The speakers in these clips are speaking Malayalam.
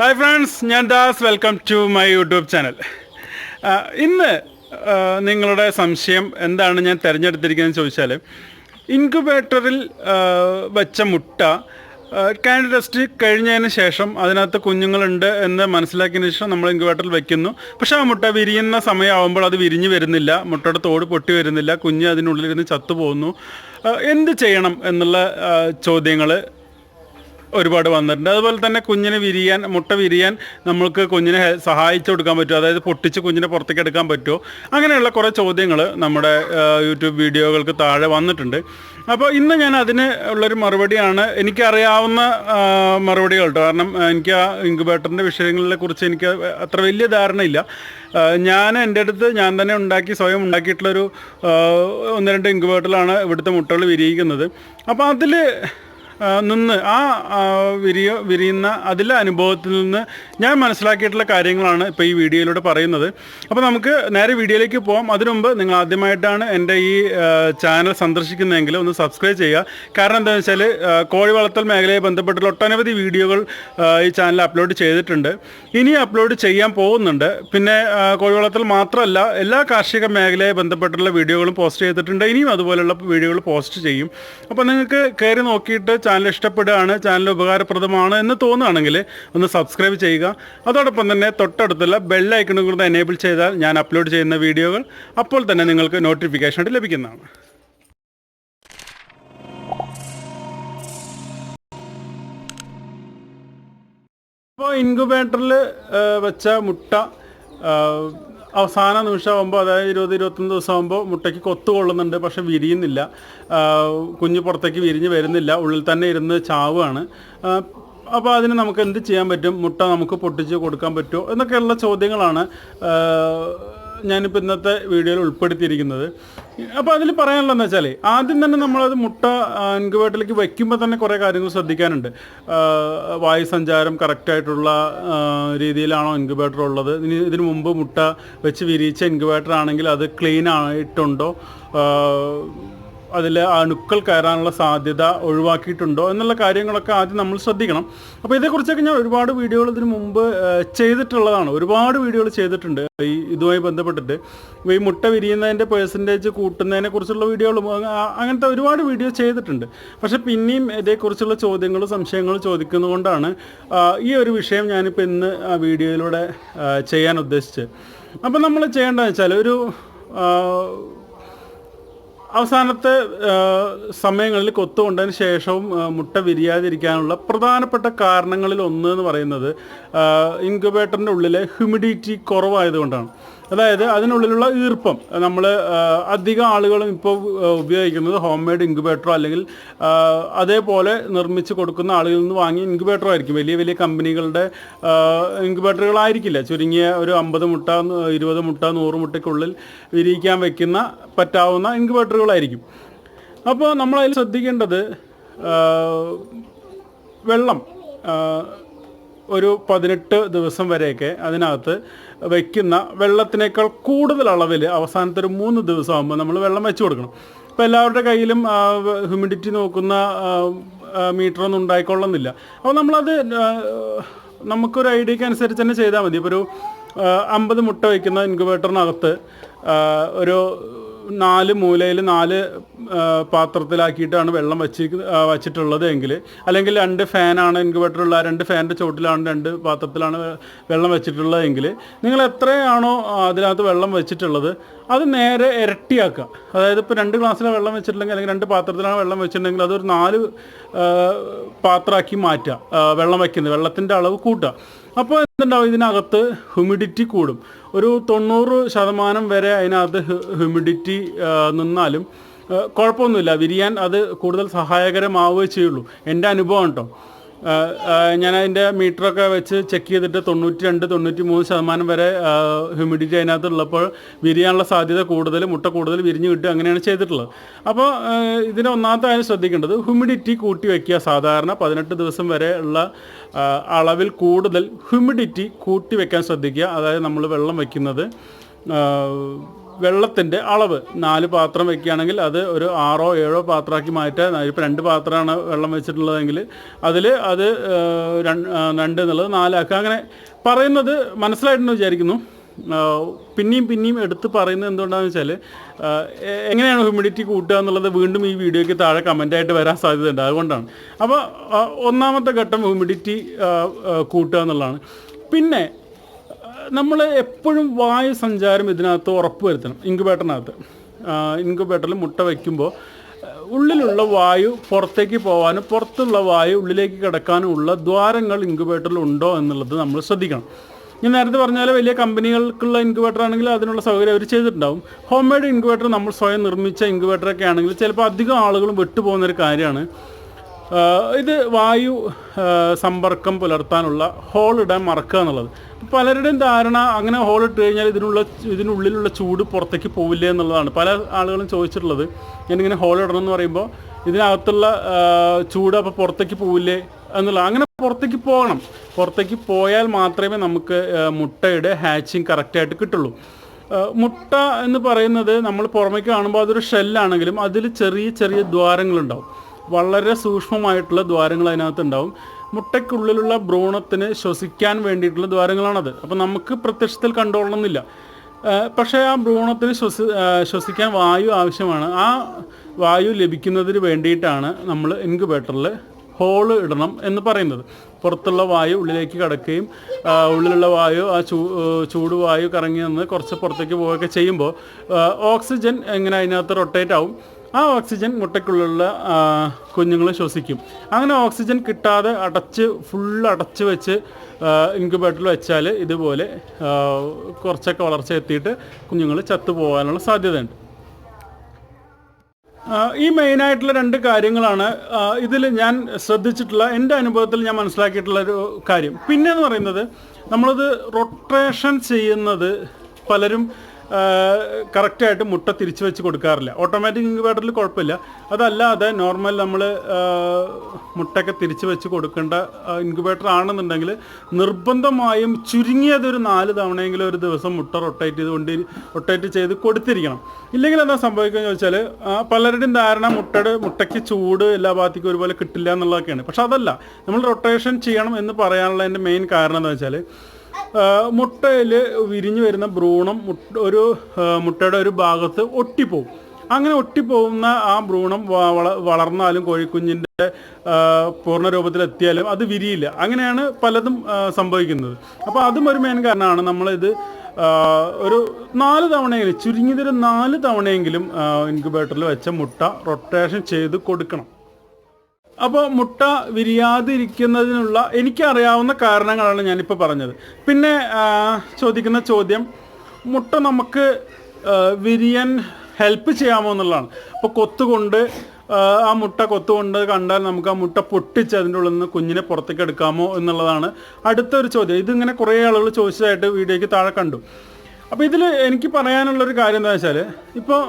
ഹായ് ഫ്രണ്ട്സ് ഞാൻ Das. Welcome to my YouTube channel ഇന്ന് നിങ്ങളുടെ സംശയം എന്താണ് ഞാൻ തിരഞ്ഞെടുത്തിരിക്കുന്നത് ചോദിച്ചാൽ ഇൻക്യുബേറ്ററിൽ വെച്ച മുട്ട കാൻഡി ടെസ്റ്റ് കഴിഞ്ഞതിന് ശേഷം അതിനകത്ത് കുഞ്ഞുങ്ങളുണ്ട് എന്ന് മനസ്സിലാക്കിയതിന് ശേഷം നമ്മൾ ഇൻക്യുബേറ്ററിൽ വെക്കുന്നു. പക്ഷേ ആ മുട്ട വിരിയുന്ന സമയമാകുമ്പോൾ അത് വിരിഞ്ഞ് വരുന്നില്ല. മുട്ടയുടെ തോട് പൊട്ടി വരുന്നില്ല. കുഞ്ഞ് അതിനുള്ളിൽ അതിനുള്ളിലിരുന്ന് ചത്തുപോകുന്നു. പോകുന്നു എന്ത് ചെയ്യണം എന്നുള്ള ചോദ്യങ്ങൾ ഒരുപാട് വന്നിട്ടുണ്ട്. അതുപോലെ തന്നെ കുഞ്ഞിനെ വിരിയാൻ മുട്ട വിരിയാൻ നമ്മൾക്ക് കുഞ്ഞിനെ സഹായിച്ചു കൊടുക്കാൻ പറ്റുമോ അതായത് പൊട്ടിച്ച് കുഞ്ഞിനെ പുറത്തേക്ക് എടുക്കാൻ പറ്റുമോ? അങ്ങനെയുള്ള കുറേ ചോദ്യങ്ങൾ നമ്മുടെ യൂട്യൂബ് വീഡിയോകൾക്ക് താഴെ വന്നിട്ടുണ്ട്. അപ്പോൾ ഇന്ന് ഞാൻ അതിന് ഉള്ളൊരു മറുപടിയാണ് എനിക്കറിയാവുന്ന മറുപടികൾ കേട്ടോ. കാരണം എനിക്ക് ആ ഇൻക്യുബേറ്ററിന്റെ വിഷയങ്ങളെ കുറിച്ച് എനിക്ക് അത്ര വലിയ ധാരണയില്ല ഞാൻ എന്റെ അടുത്ത് ഞാൻ തന്നെ ഉണ്ടാക്കി സ്വയം ഉണ്ടാക്കിയിട്ടുള്ളൊരു ഒന്ന് രണ്ട് ഇൻക്യുബേറ്ററിലാണ് ഇവിടുത്തെ മുട്ടകൾ വിരിയിക്കുന്നത്. അപ്പോൾ അതിൽ നിന്ന് ആ വിരിയ വിരിയുന്ന അതിലെ അനുഭവത്തിൽ നിന്ന് ഞാൻ മനസ്സിലാക്കിയിട്ടുള്ള കാര്യങ്ങളാണ് ഇപ്പോൾ ഈ വീഡിയോയിലൂടെ പറയുന്നത്. അപ്പോൾ നമുക്ക് നേരെ വീഡിയോയിലേക്ക് പോകാം അതിനുമുമ്പ് നിങ്ങൾ ആദ്യമായിട്ടാണ് എന്റെ ഈ ചാനൽ സന്ദർശിക്കുന്നതെങ്കിൽ ഒന്ന് സബ്സ്ക്രൈബ് ചെയ്യുക. കാരണം എന്താണെന്ന് വെച്ചാൽ കോഴി വളർത്തൽ മേഖലയെ ബന്ധപ്പെട്ടുള്ള ഒട്ടനവധി വീഡിയോകൾ ഈ ചാനൽ അപ്ലോഡ് ചെയ്തിട്ടുണ്ട്. ഇനി അപ്ലോഡ് ചെയ്യാൻ പോകുന്നുണ്ട്. പിന്നെ കോഴി വളർത്തൽ മാത്രമല്ല എല്ലാ കാർഷിക മേഖലയെ ബന്ധപ്പെട്ടുള്ള വീഡിയോകളും പോസ്റ്റ് ചെയ്തിട്ടുണ്ട്. ഇനിയും അതുപോലെയുള്ള വീഡിയോകൾ പോസ്റ്റ് ചെയ്യും. അപ്പോൾ നിങ്ങൾക്ക് കയറി നോക്കിയിട്ട് ചാനൽ ഇഷ്ടപ്പെടുകയാണ് ചാനൽ ഉപകാരപ്രദമാണ് എന്ന് തോന്നുകയാണെങ്കിൽ ഒന്ന് സബ്സ്ക്രൈബ് ചെയ്യുക. അതോടൊപ്പം തന്നെ തൊട്ടടുത്തുള്ള ബെല്ലൈക്കണും കൂടെ എനേബിൾ ചെയ്താൽ ഞാൻ അപ്ലോഡ് ചെയ്യുന്ന വീഡിയോകൾ അപ്പോൾ തന്നെ നിങ്ങൾക്ക് നോട്ടിഫിക്കേഷൻ ആയിട്ട് ലഭിക്കുന്നതാണ്. അപ്പോൾ ഇൻക്യുബേറ്ററിൽ വെച്ച മുട്ട അവസാന നിമിഷമാകുമ്പോൾ അതായത് ഇരുപത് ഇരുപത്തൊന്ന് ദിവസമാകുമ്പോൾ മുട്ടയ്ക്ക് കൊത്തുകൊള്ളുന്നുണ്ട് പക്ഷെ വിരിയുന്നില്ല. കുഞ്ഞ് പുറത്തേക്ക് വിരിഞ്ഞ് വരുന്നില്ല ഉള്ളിൽ തന്നെ ഇരുന്ന് ചാവുകയാണ്. അപ്പോൾ അതിന് നമുക്ക് എന്ത് ചെയ്യാൻ പറ്റും? മുട്ട നമുക്ക് പൊട്ടിച്ച് കൊടുക്കാൻ പറ്റുമോ? എന്നൊക്കെയുള്ള ചോദ്യങ്ങളാണ് ഞാനിപ്പോൾ ഇന്നത്തെ വീഡിയോയിൽ ഉൾപ്പെടുത്തിയിരിക്കുന്നത്. അപ്പോൾ അതിൽ പറയാനുള്ളതെന്ന് വെച്ചാൽ ആദ്യം തന്നെ നമ്മളത് മുട്ട ഇൻക്യുബേറ്ററിലേക്ക് വയ്ക്കുമ്പോൾ തന്നെ കുറേ കാര്യങ്ങൾ ശ്രദ്ധിക്കാനുണ്ട്. വായു സഞ്ചാരം കറക്റ്റായിട്ടുള്ള രീതിയിലാണോ ഇൻക്യുബേറ്റർ ഉള്ളത്? ഇനി ഇതിനു മുമ്പ് മുട്ട വെച്ച് വിരിയിച്ച ഇൻക്യുബേറ്റർ ആണെങ്കിൽ അത് ക്ലീൻ ആയിട്ടുണ്ടോ? അതിൽ അണുക്കൾ കയറാനുള്ള സാധ്യത ഒഴിവാക്കിയിട്ടുണ്ടോ എന്നുള്ള കാര്യങ്ങളൊക്കെ ആദ്യം നമ്മൾ ശ്രദ്ധിക്കണം. അപ്പോൾ ഇതേക്കുറിച്ചൊക്കെ ഞാൻ ഒരുപാട് വീഡിയോകൾ ഇതിനു മുമ്പ് ചെയ്തിട്ടുള്ളതാണ്. ഒരുപാട് വീഡിയോകൾ ചെയ്തിട്ടുണ്ട്. ഈ ഇതുമായി ബന്ധപ്പെട്ടിട്ട്. ഈ മുട്ട വിരിയുന്നതിന്റെ പേഴ്സന്റേജ് കൂട്ടുന്നതിനെ കുറിച്ചുള്ള വീഡിയോകളും അങ്ങനത്തെ ഒരുപാട് വീഡിയോ ചെയ്തിട്ടുണ്ട്. പക്ഷെ പിന്നെയും ഇതേക്കുറിച്ചുള്ള ചോദ്യങ്ങളും സംശയങ്ങളും ചോദിക്കുന്നതുകൊണ്ടാണ് ഈ ഒരു വിഷയം ഞാനിപ്പോൾ ഇന്ന് ആ വീഡിയോയിലൂടെ ചെയ്യാൻ ഉദ്ദേശിച്ചത്. അപ്പം നമ്മൾ ചെയ്യേണ്ടതെന്ന് വെച്ചാൽ ഒരു അവസാനത്തെ സമയങ്ങളിൽ കൊത്തുകൊണ്ടതിന് ശേഷവും മുട്ട വിരിയാതിരിക്കാനുള്ള പ്രധാനപ്പെട്ട കാരണങ്ങളിൽ ഒന്ന് എന്ന് പറയുന്നത് ഇൻക്യുബേറ്ററിന്റെ ഉള്ളിലെ ഹ്യൂമിഡിറ്റി കുറവായതുകൊണ്ടാണ്. അതായത് അതിനുള്ളിലുള്ള ഈർപ്പം. നമ്മൾ അധികം ആളുകളും ഇപ്പോൾ ഉപയോഗിക്കുന്നത് ഹോം മെയ്ഡ് ഇൻക്യുബേറ്ററോ അല്ലെങ്കിൽ അതേപോലെ നിർമ്മിച്ച് കൊടുക്കുന്ന ആളുകളിൽ നിന്ന് വാങ്ങിയ ഇൻക്യുബേറ്ററോ ആയിരിക്കും. വലിയ വലിയ കമ്പനികളുടെ ഇൻക്യുബേറ്ററുകളായിരിക്കില്ല. ചുരുങ്ങിയ ഒരു അമ്പത് മുട്ട ഇരുപത് മുട്ട നൂറ് മുട്ടയ്ക്കുള്ളിൽ വിരിയിക്കാൻ വയ്ക്കുന്ന പറ്റാവുന്ന ഇൻക്യുബേറ്ററുകളായിരിക്കും അപ്പോൾ നമ്മളതിൽ ശ്രദ്ധിക്കേണ്ടത് വെള്ളം ഒരു പതിനെട്ട് ദിവസം വരെയൊക്കെ അതിനകത്ത് വയ്ക്കുന്ന വെള്ളത്തിനേക്കാൾ കൂടുതൽ അളവിൽ അവസാനത്തെ ഒരു മൂന്ന് ദിവസം ആകുമ്പോൾ നമ്മൾ വെള്ളം വെച്ച് കൊടുക്കണം. അപ്പോൾ എല്ലാവരുടെ കയ്യിലും ഹ്യൂമിഡിറ്റി നോക്കുന്ന മീറ്ററൊന്നും ഉണ്ടായിക്കൊള്ളുന്നില്ല. അപ്പോൾ നമ്മളത് നമുക്കൊരു ഐഡിയക്ക് അനുസരിച്ച് തന്നെ ചെയ്താൽ മതി. ഇപ്പോൾ ഒരു അമ്പത് മുട്ട വയ്ക്കുന്ന ഇൻക്യുബേറ്ററിനകത്ത് ഒരു നാല് മൂലയിൽ നാല് പാത്രത്തിലാക്കിയിട്ടാണ് വെള്ളം വച്ച് വച്ചിട്ടുള്ളത് എങ്കിൽ അല്ലെങ്കിൽ രണ്ട് ഫാനാണ് ഇൻക്യുബേറ്ററുള്ള രണ്ട് ഫാനിന്റെ ചോട്ടിലാണ് രണ്ട് പാത്രത്തിലാണ് വെള്ളം വെച്ചിട്ടുള്ളതെങ്കിൽ നിങ്ങൾ എത്രയാണോ അതിനകത്ത് വെള്ളം വെച്ചിട്ടുള്ളത് അത് നേരെ ഇരട്ടിയാക്കുക. അതായത് ഇപ്പോൾ രണ്ട് ഗ്ലാസ്സിലാണ് വെള്ളം വെച്ചിട്ടുണ്ടെങ്കിൽ അല്ലെങ്കിൽ രണ്ട് പാത്രത്തിലാണ് വെള്ളം വെച്ചിട്ടുണ്ടെങ്കിൽ അതൊരു നാല് പാത്രമാക്കി മാറ്റുക. വെള്ളം വയ്ക്കുന്നത് വെള്ളത്തിന്റെ അളവ് കൂട്ടുക. അപ്പോൾ എന്തുണ്ടാവും? ഇതിനകത്ത് ഹ്യൂമിഡിറ്റി കൂടും. ഒരു തൊണ്ണൂറ് ശതമാനം വരെ അതിനകത്ത് ഹ്യൂമിഡിറ്റി നിന്നാലും കുഴപ്പമൊന്നുമില്ല. വിരിയാൻ അത് കൂടുതൽ സഹായകരമാവുകയേ ചെയ്യുള്ളൂ. എന്റെ അനുഭവം കേട്ടോ. ഞാൻ അതിന്റെ മീറ്ററൊക്കെ വെച്ച് ചെക്ക് ചെയ്തിട്ട് തൊണ്ണൂറ്റി രണ്ട് തൊണ്ണൂറ്റി മൂന്ന് ശതമാനം വരെ ഹ്യൂമിഡിറ്റി അതിനകത്ത് ഉള്ളപ്പോൾ വിരിയാനുള്ള സാധ്യത കൂടുതൽ മുട്ട കൂടുതൽ വിരിഞ്ഞ് കിട്ടുക അങ്ങനെയാണ് ചെയ്തിട്ടുള്ളത്. അപ്പോൾ ഇതിന്റെ ഒന്നാമത്തെ കാര്യം ശ്രദ്ധിക്കേണ്ടത് ഹ്യൂമിഡിറ്റി കൂട്ടി വയ്ക്കുക സാധാരണ പതിനെട്ട് ദിവസം വരെ ഉള്ള അളവിൽ കൂടുതൽ ഹ്യൂമിഡിറ്റി കൂട്ടി വയ്ക്കാൻ ശ്രദ്ധിക്കുക. അതായത് നമ്മൾ വെള്ളം വയ്ക്കുന്നത് വെള്ളത്തിന്റെ അളവ്. നാല് പാത്രം വെക്കുകയാണെങ്കിൽ അത് ഒരു ആറോ ഏഴോ പാത്രമാക്കി മാറ്റാൻ ഇപ്പോൾ രണ്ട് പാത്രമാണ് വെള്ളം വെച്ചിട്ടുള്ളതെങ്കിൽ അതിൽ അത് രണ്ട് എന്നുള്ളത് നാലാക്കുക. അങ്ങനെ പറയുന്നത് മനസ്സിലായിട്ടുണ്ടെന്ന് വിചാരിക്കുന്നു. പിന്നെയും പിന്നെയും എടുത്ത് പറയുന്നത് എന്തുകൊണ്ടാണെന്ന് വെച്ചാൽ എങ്ങനെയാണ് ഹ്യൂമിഡിറ്റി കൂട്ടുക എന്നുള്ളത് വീണ്ടും ഈ വീഡിയോയ്ക്ക് താഴെ കമന്റായിട്ട് വരാൻ സാധ്യതയുണ്ട്. അതുകൊണ്ടാണ്. അപ്പോൾ ഒന്നാമത്തെ ഘട്ടം ഹ്യൂമിഡിറ്റി കൂട്ടുക എന്നുള്ളതാണ്. പിന്നെ നമ്മൾ എപ്പോഴും വായു സഞ്ചാരം ഇതിനകത്ത് ഉറപ്പ് വരുത്തണം. ഇൻക്യുബേറ്ററിനകത്ത്. ഇൻക്യുബേറ്ററിൽ മുട്ട വയ്ക്കുമ്പോൾ ഉള്ളിലുള്ള വായു പുറത്തേക്ക് പോകാനും പുറത്തുള്ള വായു ഉള്ളിലേക്ക് കിടക്കാനും ഉള്ള ദ്വാരങ്ങൾ ഇൻക്യുബേറ്ററിൽ ഉണ്ടോ എന്നുള്ളത് നമ്മൾ ശ്രദ്ധിക്കണം. ഞാൻ നേരത്തെ പറഞ്ഞാൽ വലിയ കമ്പനികൾക്കുള്ള ഇൻക്യുബേറ്റർ ആണെങ്കിൽ അതിനുള്ള സൗകര്യം അവർ ചെയ്തിട്ടുണ്ടാവും. ഹോം മെയ്ഡ് ഇൻക്യുബേറ്റർ നമ്മൾ സ്വയം നിർമ്മിച്ച ഇൻക്യുബേറ്ററൊക്കെ ആണെങ്കിൽ ചിലപ്പോൾ അധികം ആളുകളും വിട്ടുപോകുന്ന ഒരു കാര്യമാണ്. ഇത് വായു സമ്പർക്കം പുലർത്താനുള്ള ഹോൾ ഇടാൻ മറക്കുക എന്നുള്ളത്. പലരുടെയും ധാരണ അങ്ങനെ ഹോൾ ഇട്ട് കഴിഞ്ഞാൽ ഇതിനുള്ള ഇതിനുള്ളിലുള്ള ചൂട് പുറത്തേക്ക് പോവില്ല എന്നുള്ളതാണ്. പല ആളുകളും ചോദിച്ചിട്ടുള്ളത് ഞാനിങ്ങനെ ഹോൾ ഇടണം എന്ന് പറയുമ്പോൾ ഇതിനകത്തുള്ള ചൂട് അപ്പോൾ പുറത്തേക്ക് പോവില്ലേ എന്നുള്ള അങ്ങനെ പുറത്തേക്ക് പോകണം. പുറത്തേക്ക് പോയാൽ മാത്രമേ നമുക്ക് മുട്ടയുടെ ഹാച്ചിങ് കറക്റ്റായിട്ട് കിട്ടുള്ളൂ. മുട്ട എന്ന് പറയുന്നത് നമ്മൾ പുറമേക്ക് കാണുമ്പോൾ അതൊരു ഷെല്ലാണെങ്കിലും അതിൽ ചെറിയ ചെറിയ ദ്വാരങ്ങളുണ്ടാവും. വളരെ സൂക്ഷ്മമായിട്ടുള്ള ദ്വാരങ്ങൾ അതിനകത്ത് ഉണ്ടാവും മുട്ടയ്ക്കുള്ളിലുള്ള ഭ്രൂണത്തിന് ശ്വസിക്കാൻ വേണ്ടിയിട്ടുള്ള ദ്വാരങ്ങളാണത്. അപ്പോൾ നമുക്ക് പ്രത്യക്ഷത്തിൽ കണ്ടുകൊള്ളണമെന്നില്ല പക്ഷേ ആ ഭ്രൂണത്തിന് ശ്വസി ശ്വസിക്കാൻ വായു ആവശ്യമാണ്. ആ വായു ലഭിക്കുന്നതിന് വേണ്ടിയിട്ടാണ് നമ്മൾ ഇൻക്യുബേറ്ററിൽ ഹോൾ ഇടണം എന്ന് പറയുന്നത്. പുറത്തുള്ള വായു ഉള്ളിലേക്ക് കടക്കുകയും ഉള്ളിലുള്ള വായു ആ ചൂ ചൂട് വായു കറങ്ങി നിന്ന് കുറച്ച് പുറത്തേക്ക് പോവുകയൊക്കെ ചെയ്യുമ്പോൾ ഓക്സിജൻ എങ്ങനെ അതിനകത്ത് റൊട്ടേറ്റ് ആവും? ആ ഓക്സിജൻ മുട്ടയ്ക്കുള്ളിലുള്ള കുഞ്ഞുങ്ങൾ ശ്വസിക്കും. അങ്ങനെ ഓക്സിജൻ കിട്ടാതെ അടച്ച് ഫുൾ അടച്ച് വെച്ച് ഇൻക്യുബേറ്ററിൽ വെച്ചാൽ ഇതുപോലെ കുറച്ചൊക്കെ വളർച്ച എത്തിയിട്ട് കുഞ്ഞുങ്ങൾ ചത്തുപോകാനുള്ള സാധ്യതയുണ്ട്. ഈ മെയിനായിട്ടുള്ള രണ്ട് കാര്യങ്ങളാണ് ഇതിൽ ഞാൻ ശ്രദ്ധിച്ചിട്ടുള്ള എന്റെ അനുഭവത്തിൽ ഞാൻ മനസ്സിലാക്കിയിട്ടുള്ള ഒരു കാര്യം. പിന്നെ എന്ന് പറയുന്നത് നമ്മളത് റൊട്ടേഷൻ ചെയ്യുന്നത് പലരും കറക്റ്റായിട്ട് മുട്ട തിരിച്ചു വെച്ച് കൊടുക്കാറില്ല. ഓട്ടോമാറ്റിക് ഇൻക്യുബേറ്ററിൽ കുഴപ്പമില്ല. അതല്ലാതെ നോർമൽ നമ്മൾ മുട്ടയൊക്കെ തിരിച്ചു വെച്ച് കൊടുക്കേണ്ട ഇൻക്യുബേറ്റർ ആണെന്നുണ്ടെങ്കിൽ നിർബന്ധമായും ചുരുങ്ങിയത് ഒരു നാല് തവണയെങ്കിലും ഒരു ദിവസം മുട്ട റൊട്ടേറ്റ് ചെയ്ത് കൊണ്ട് റൊട്ടേറ്റ് ചെയ്ത് കൊടുത്തിരിക്കണം. ഇല്ലെങ്കിൽ എന്താ സംഭവിക്കുക എന്ന് വെച്ചാൽ പലരുടെയും ധാരണ മുട്ടയുടെ മുട്ടയ്ക്ക് ചൂട് എല്ലാ ഭാഗത്തേക്കും ഒരുപോലെ കിട്ടില്ല എന്നുള്ളതൊക്കെയാണ്. പക്ഷെ അതല്ല നമ്മൾ റൊട്ടേഷൻ ചെയ്യണം എന്ന് പറയാനുള്ള എന്റെ മെയിൻ കാരണം എന്താ വെച്ചാൽ മുട്ടയിൽ വിരിഞ്ഞു വരുന്ന ഭ്രൂണം ഒരു മുട്ടയുടെ ഒരു ഭാഗത്ത് ഒട്ടിപ്പോവും. അങ്ങനെ ഒട്ടിപ്പോകുന്ന ആ ഭ്രൂണം വളർന്നാലും കോഴിക്കുഞ്ഞിന്റെ പൂർണ രൂപത്തിലെത്തിയാലും അത് വിരിയില്ല. അങ്ങനെയാണ് പലതും സംഭവിക്കുന്നത്. അപ്പോൾ അതും ഒരു മെയിൻ കാരണമാണ് നമ്മളിത് ഒരു നാല് തവണയെങ്കിലും ചുരുങ്ങിയതൊരു നാല് തവണയെങ്കിലും ഇൻക്യുബേറ്ററിൽ വെച്ച മുട്ട റൊട്ടേഷൻ ചെയ്ത് കൊടുക്കണം. അപ്പോൾ മുട്ട വിരിയാതിരിക്കുന്നതിനുള്ള എനിക്കറിയാവുന്ന കാരണങ്ങളാണ് ഞാനിപ്പോൾ പറഞ്ഞത്. പിന്നെ ചോദിക്കുന്ന ചോദ്യം മുട്ട നമുക്ക് വിരിയാൻ ഹെൽപ്പ് ചെയ്യാമോ എന്നുള്ളതാണ്. അപ്പോൾ കൊത്തുകൊണ്ട് ആ മുട്ട കൊത്തുകൊണ്ട് കണ്ടാൽ നമുക്ക് ആ മുട്ട പൊട്ടിച്ച് അതിന്റെ ഉള്ളിൽ നിന്ന് കുഞ്ഞിനെ പുറത്തേക്ക് എടുക്കാമോ എന്നുള്ളതാണ് അടുത്തൊരു ചോദ്യം. ഇതിങ്ങനെ കുറേ ആളുകൾ ചോദിച്ചതായിട്ട് വീഡിയോയ്ക്ക് താഴെ കണ്ടു. അപ്പോൾ ഇതിൽ എനിക്ക് പറയാനുള്ളൊരു കാര്യം എന്താ വെച്ചാൽ ഇപ്പോൾ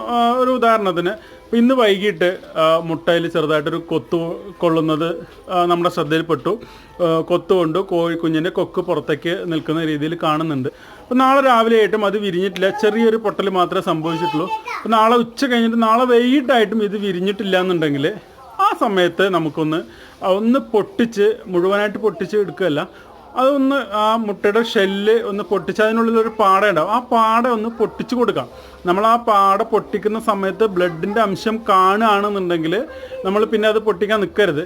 ഒരു ഉദാഹരണത്തിന് ഇപ്പൊ ഇന്ന് വൈകിട്ട് മുട്ടയിൽ ചെറുതായിട്ടൊരു കൊത്തു കൊള്ളുന്നത് നമ്മുടെ ശ്രദ്ധയിൽപ്പെട്ടു. കൊത്തുകൊണ്ട് കോഴി കുഞ്ഞിന്റെ കൊക്ക് പുറത്തേക്ക് നിൽക്കുന്ന രീതിയിൽ കാണുന്നുണ്ട്. അപ്പോൾ നാളെ രാവിലെ ആയിട്ടും അത് വിരിഞ്ഞിട്ടില്ല. ചെറിയൊരു പൊട്ടൽ മാത്രമേ സംഭവിച്ചിട്ടുള്ളൂ. അപ്പോൾ നാളെ ഉച്ച കഴിഞ്ഞിട്ട് നാളെ വൈകിട്ടായിട്ടും ഇത് വിരിഞ്ഞിട്ടില്ല എന്നുണ്ടെങ്കിൽ ആ സമയത്ത് നമുക്കൊന്ന് ഒന്ന് പൊട്ടിച്ച് മുഴുവനായിട്ട് പൊട്ടിച്ച് എടുക്കുകയല്ല അതൊന്ന് ആ മുട്ടയുടെ ഷെല്ല് ഒന്ന് പൊട്ടിച്ച് അതിനുള്ളിൽ ഒരു പാട ഉണ്ടാവും. ആ പാട ഒന്ന് പൊട്ടിച്ചു കൊടുക്കാം. നമ്മൾ ആ പാട പൊട്ടിക്കുന്ന സമയത്ത് ബ്ലഡിന്റെ അംശം കാണുകയാണെന്നുണ്ടെങ്കിൽ നമ്മൾ പിന്നെ അത് പൊട്ടിക്കാൻ നിൽക്കരുത്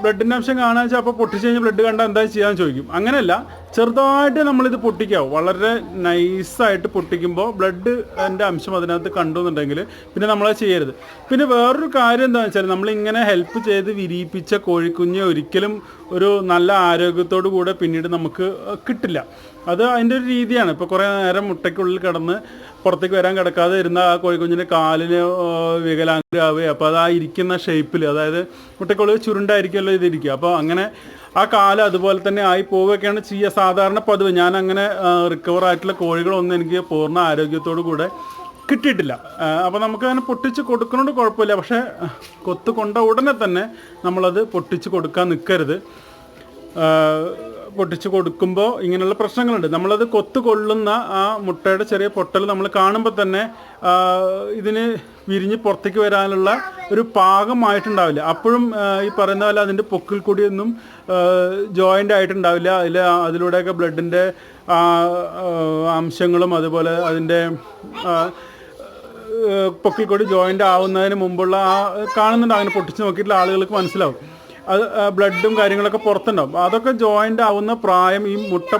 ബ്ലഡിന്റെ അംശം കാണാൻ വെച്ചാൽ അപ്പോൾ പൊട്ടിച്ച് കഴിഞ്ഞാൽ ബ്ലഡ് കണ്ടാൽ എന്താ ചെയ്യാന്ന് ചോദിക്കും. അങ്ങനെയല്ല ചെറുതായിട്ട് നമ്മളിത് പൊട്ടിക്കാവും. വളരെ നൈസായിട്ട് പൊട്ടിക്കുമ്പോൾ ബ്ലഡ് എന്റെ അംശം അതിനകത്ത് കണ്ടു എന്നുണ്ടെങ്കിൽ പിന്നെ നമ്മളത് ചെയ്യരുത്. പിന്നെ വേറൊരു കാര്യം എന്താണെന്ന് വെച്ചാൽ നമ്മളിങ്ങനെ ഹെൽപ്പ് ചെയ്ത് വിരിയിപ്പിച്ച കോഴിക്കുഞ്ഞ് ഒരിക്കലും ഒരു നല്ല ആരോഗ്യത്തോടു കൂടെ പിന്നീട് നമുക്ക് കിട്ടില്ല. അത് അതിന്റെ ഒരു രീതിയാണ്. ഇപ്പോൾ കുറേ നേരം മുട്ടയ്ക്കുള്ളിൽ കിടന്ന് പുറത്തേക്ക് വരാൻ കിടക്കാതെ ഇരുന്ന ആ കോഴിക്കുഞ്ഞിന്റെ കാലിന് വികലാംഗരാവുകയും അപ്പോൾ അത് ആ ഇരിക്കുന്ന ഷേപ്പിൽ അതായത് മുട്ടയ്ക്കുള്ളിൽ ചുരുണ്ടായിരിക്കുമല്ലോ ഇതിരിക്കുക. അപ്പോൾ അങ്ങനെ ആ കാൽ അതുപോലെ തന്നെ ആയി പോവുകയൊക്കെയാണ് ചെയ്യുക. സാധാരണ പതിവ്. ഞാൻ അങ്ങനെ റിക്കവർ ആയിട്ടുള്ള കോഴികളൊന്നും എനിക്ക് പൂർണ ആരോഗ്യത്തോടു കൂടെ കിട്ടിയിട്ടില്ല. അപ്പോൾ നമുക്ക് അങ്ങനെ പൊട്ടിച്ച് കൊടുക്കണോണ്ട് കുഴപ്പമില്ല. പക്ഷേ കൊത്ത് കൊണ്ട ഉടനെ തന്നെ നമ്മളത് പൊട്ടിച്ച് കൊടുക്കാൻ നിൽക്കരുത് പൊട്ടിച്ച് കൊടുക്കുമ്പോൾ ഇങ്ങനെയുള്ള പ്രശ്നങ്ങളുണ്ട്. നമ്മളത് കൊത്തു കൊള്ളുന്ന ആ മുട്ടയുടെ ചെറിയ പൊട്ടൽ നമ്മൾ കാണുമ്പോൾ തന്നെ ഇതിന് വിരിഞ്ഞ് പുറത്തേക്ക് വരാനുള്ള ഒരു പാകമായിട്ടുണ്ടാവില്ല. അപ്പോഴും ഈ പറയുന്ന പോലെ അതിന്റെ പൊക്കിൽ കൂടിയൊന്നും ജോയിന്റ് ആയിട്ടുണ്ടാവില്ല. അതിൽ അതിലൂടെയൊക്കെ ബ്ലഡിന്റെ അംശങ്ങളും അതുപോലെ അതിന്റെ പൊക്കിൽ കൂടി ജോയിന്റ് ആവുന്നതിന് മുമ്പുള്ള ആ കാണുന്നുണ്ട്. അങ്ങനെ പൊട്ടിച്ച് നോക്കിയിട്ടുള്ള ആളുകൾക്ക് മനസ്സിലാവും. അത് ബ്ലഡും കാര്യങ്ങളൊക്കെ പുറത്തുണ്ടാവും. അതൊക്കെ ജോയിന്റ് ആവുന്ന പ്രായം ഈ മുട്ട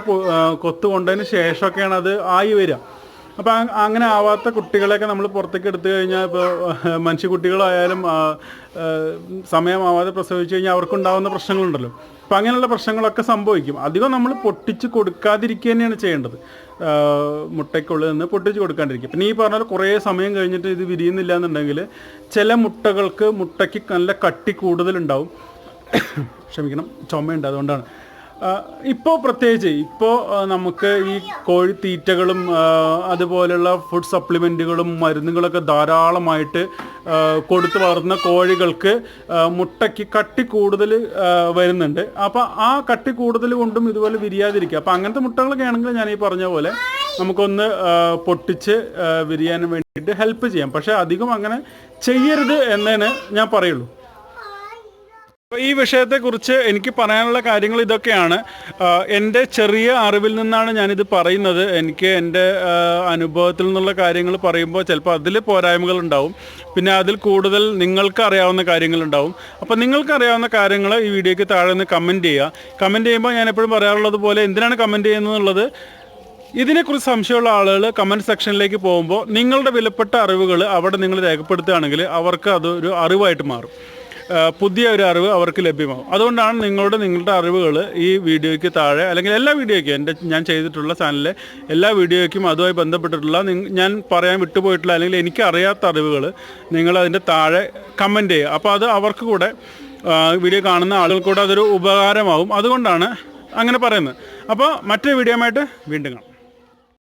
കൊത്തു കൊണ്ടതിന് ശേഷമൊക്കെയാണ് അത് ആയി വരിക. അപ്പോൾ അങ്ങനെ ആവാത്ത കുട്ടികളെയൊക്കെ നമ്മൾ പുറത്തേക്ക് എടുത്തു കഴിഞ്ഞാൽ ഇപ്പോൾ മനുഷ്യക്കുട്ടികളായാലും സമയമാവാതെ പ്രസവിച്ചു കഴിഞ്ഞാൽ അവർക്കുണ്ടാവുന്ന പ്രശ്നങ്ങളുണ്ടല്ലോ. അപ്പം അങ്ങനെയുള്ള പ്രശ്നങ്ങളൊക്കെ സംഭവിക്കും. അധികം നമ്മൾ പൊട്ടിച്ച് കൊടുക്കാതിരിക്കുക തന്നെയാണ് ചെയ്യേണ്ടത്. മുട്ടയ്ക്കുള്ളിൽ നിന്ന് പൊട്ടിച്ച് കൊടുക്കാണ്ടിരിക്കുക. പിന്നെ ഈ പറഞ്ഞാൽ കുറേ സമയം കഴിഞ്ഞിട്ട് ഇത് വിരിയുന്നില്ല എന്നുണ്ടെങ്കിൽ ചില മുട്ടകൾക്ക് മുട്ടയ്ക്ക് നല്ല കട്ടി കൂടുതലുണ്ടാവും. ക്ഷമിക്കണം ചുമയുണ്ട് അതുകൊണ്ടാണ്. ഇപ്പോൾ പ്രത്യേകിച്ച് ഇപ്പോൾ നമുക്ക് ഈ കോഴിത്തീറ്റകളും അതുപോലെയുള്ള ഫുഡ് സപ്ലിമെന്റുകളും മരുന്നുകളൊക്കെ ധാരാളമായിട്ട് കൊടുത്തു വളർന്ന കോഴികൾക്ക് മുട്ടയ്ക്ക് കട്ടി കൂടുതൽ വരുന്നുണ്ട്. അപ്പോൾ ആ കട്ടി കൂടുതൽ കൊണ്ടും ഇതുപോലെ വിരിയാതിരിക്കുക. അപ്പോൾ അങ്ങനത്തെ മുട്ടകളൊക്കെ ആണെങ്കിൽ ഞാൻ ഈ പറഞ്ഞ പോലെ നമുക്കൊന്ന് പൊട്ടിച്ച് വിരിയാൻ വേണ്ടിയിട്ട് ഹെൽപ്പ് ചെയ്യാം. പക്ഷേ അധികം അങ്ങനെ ചെയ്യരുത് എന്നതിന് ഞാൻ പറയുള്ളൂ. ഈ വിഷയത്തെക്കുറിച്ച് എനിക്ക് പറയാനുള്ള കാര്യങ്ങൾ ഇതൊക്കെയാണ്. എന്റെ ചെറിയ അറിവിൽ നിന്നാണ് ഞാനിത് പറയുന്നത്. എനിക്ക് എന്റെ അനുഭവത്തിൽ നിന്നുള്ള കാര്യങ്ങൾ പറയുമ്പോൾ ചിലപ്പോൾ അതിൽ പോരായ്മകൾ ഉണ്ടാവും. പിന്നെ അതിൽ കൂടുതൽ നിങ്ങൾക്ക് അറിയാവുന്ന കാര്യങ്ങളുണ്ടാവും അപ്പോൾ നിങ്ങൾക്ക് അറിയാവുന്ന കാര്യങ്ങൾ ഈ വീഡിയോയ്ക്ക് താഴെ നിന്ന് കമന്റ് ചെയ്യുക. കമന്റ് ചെയ്യുമ്പോൾ ഞാൻ എപ്പോഴും പറയാറുള്ളത് പോലെ എന്തിനാണ് കമന്റ് ചെയ്യുന്നത് ഇതിനെക്കുറിച്ച് സംശയമുള്ള ആളുകൾ കമന്റ് സെക്ഷനിലേക്ക് പോകുമ്പോൾ നിങ്ങളുടെ വിലപ്പെട്ട അറിവുകൾ അവിടെ നിങ്ങൾ രേഖപ്പെടുത്തുകയാണെങ്കിൽ അവർക്ക് അതൊരു അറിവായിട്ട് മാറും. പുതിയ ഒരു അറിവ് അവർക്ക് ലഭ്യമാകും അതുകൊണ്ടാണ് നിങ്ങളുടെ നിങ്ങളുടെ അറിവുകൾ ഈ വീഡിയോയ്ക്ക് താഴെ അല്ലെങ്കിൽ എല്ലാ വീഡിയോയ്ക്കും എന്റെ ഞാൻ ചെയ്തിട്ടുള്ള ചാനലിലെ എല്ലാ വീഡിയോയ്ക്കും അതുമായി ബന്ധപ്പെട്ടിട്ടുള്ള ഞാൻ പറയാൻ വിട്ടുപോയിട്ടുള്ള അല്ലെങ്കിൽ എനിക്ക് അറിയാത്ത അറിവുകൾ നിങ്ങൾ അതിന്റെ താഴെ കമന്റ് ചെയ്യുക. അപ്പോൾ അത് അവർക്ക് കൂടെ വീഡിയോ കാണുന്ന ആളുകൾ കൂടെ അതൊരു ഉപകാരമാവും അതുകൊണ്ടാണ് അങ്ങനെ പറയുന്നത്. അപ്പോൾ മറ്റൊരു വീഡിയോ ആയിട്ട് വീണ്ടും കാണാം.